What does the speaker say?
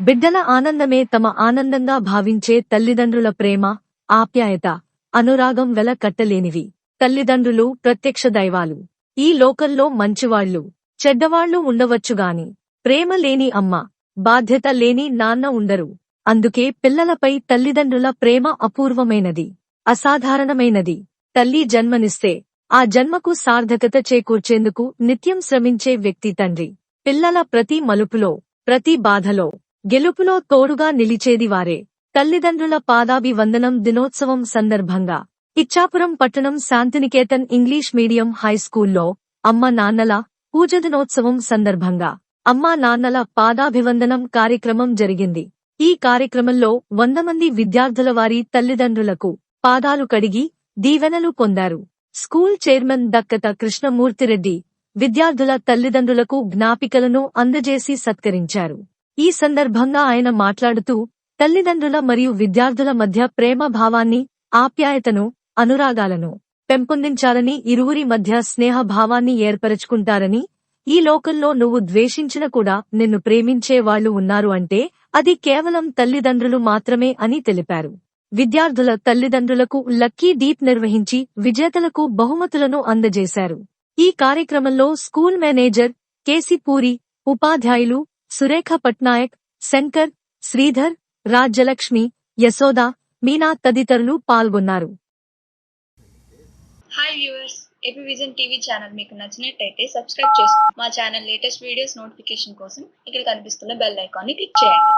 బిడ్డల ఆనందమే తమ ఆనందంగా భావించే తల్లిదండ్రుల ప్రేమ ఆప్యాయత అనురాగం వెల కట్టలేనివి. తల్లిదండ్రులు ప్రత్యక్ష దైవాలు. ఈ లోకంలో మంచివాళ్ళు చెడ్డవాళ్ళు ఉండవచ్చుగాని ప్రేమ లేని అమ్మ బాధ్యత లేని నాన్న ఉండరు. అందుకే పిల్లలపై తల్లిదండ్రుల ప్రేమ అపూర్వమైనది అసాధారణమైనది. తల్లి జన్మనిస్తే ఆ జన్మకు సార్థకత చేకూర్చేందుకు నిత్యం శ్రమించే వ్యక్తి తండ్రి. పిల్లల ప్రతి మలుపులో ప్రతి బాధలో గెలుపులో తోడుగా నిలిచేది వారే. తల్లిదండ్రుల పాదాభివందనం దినోత్సవం సందర్భంగా ఇచ్చాపురం పట్టణం శాంతినికేతన్ ఇంగ్లీష్ మీడియం హైస్కూల్లో అమ్మ నాన్నల పూజ దినోత్సవం సందర్భంగా అమ్మా నాన్నల పాదాభివందనం కార్యక్రమం జరిగింది. ఈ కార్యక్రమంలో వంద మంది విద్యార్థుల వారి తల్లిదండ్రులకు పాదాలు కడిగి దీవెనలు పొందారు. స్కూల్ చైర్మన్ దక్కత కృష్ణమూర్తిరెడ్డి విద్యార్థుల తల్లిదండ్రులకు జ్ఞాపికలను అందజేసి సత్కరించారు. ఈ సందర్భంగా ఆయన మాట్లాడుతూ తల్లిదండ్రుల మరియు విద్యార్థుల మధ్య ప్రేమ భావాన్ని ఆప్యాయతను అనురాగాలను పెంపొందించాలని ఇరువురి మధ్య స్నేహ భావాన్ని ఏర్పరచుకుంటారని ఈ లోకంలో నువ్వు ద్వేషించిన కూడా నిన్ను ప్రేమించే వాళ్ళు ఉన్నారు అంటే అది కేవలం తల్లిదండ్రులు మాత్రమే అని తెలిపారు. విద్యార్థుల తల్లిదండ్రులకు లక్కీ దీప్ నిర్వహించి విజేతలకు బహుమతులను అందజేశారు. ఈ కార్యక్రమంలో స్కూల్ మేనేజర్ కేసీ పూరి ఉపాధ్యాయులు సురేఖ పట్నాయక్ శంకర్ శ్రీధర్ రాజ్యలక్ష్మి యశోద మీనా తదితరులు పాల్గొన్నారు. Hi viewers AP vision TV channel మీకు నచ్చినట్టయితే సబ్స్క్రైబ్ చేసుకోండి మా ఛానల్ లేటెస్ట్ వీడియోస్ నోటిఫికేషన్ కోసం ఇక్కడ కనిపిస్తున్న బెల్ ఐకాన్ని క్లిక్ చేయండి.